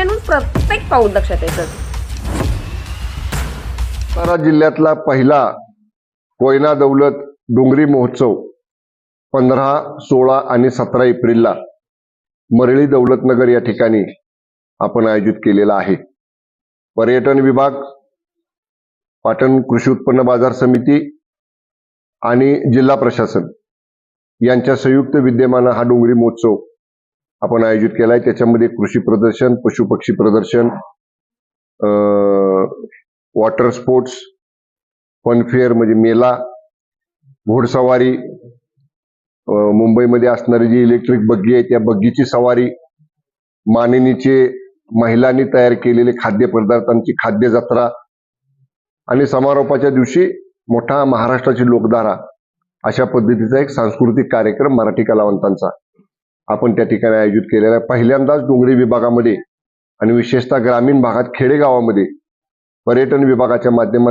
सातारा प्रत्येक पाऊल लक्षात येतं. सातारा जिल्ह्यातला पहिला कोयना दौलत डोंगरी महोत्सव पंधरा सोळा आणि सतरा एप्रिलला मरळी दौलतनगर या ठिकाणी आपण आयोजित केलेला आहे. पर्यटन विभाग पाटण कृषी उत्पन्न बाजार समिती आणि जिल्हा प्रशासन यांच्या संयुक्त विद्यमानं हा डोंगरी महोत्सव आपण आयोजित केला आहे त्याच्यामध्ये कृषी प्रदर्शन पशुपक्षी प्रदर्शन वॉटर स्पोर्ट्स फनफेअर म्हणजे मेला घोडसवारी अं, मुंबईमध्ये असणारी जी इलेक्ट्रिक बग्गी आहे त्या बग्गीची सवारी मानिनीचे महिलांनी तयार केलेले खाद्यपदार्थांची खाद्य जत्रा आणि समारोपाच्या दिवशी मोठा महाराष्ट्राची लोकधारा अशा पद्धतीचा एक सांस्कृतिक कार्यक्रम मराठी कलावंतांचा. आपण त्या ठिकाणी आयोजित केलेला आहे पहिल्यांदाच डोंगरी विभागामध्ये आणि विशेषतः ग्रामीण भागात खेडेगावामध्ये पर्यटन विभागाच्या माध्यमातून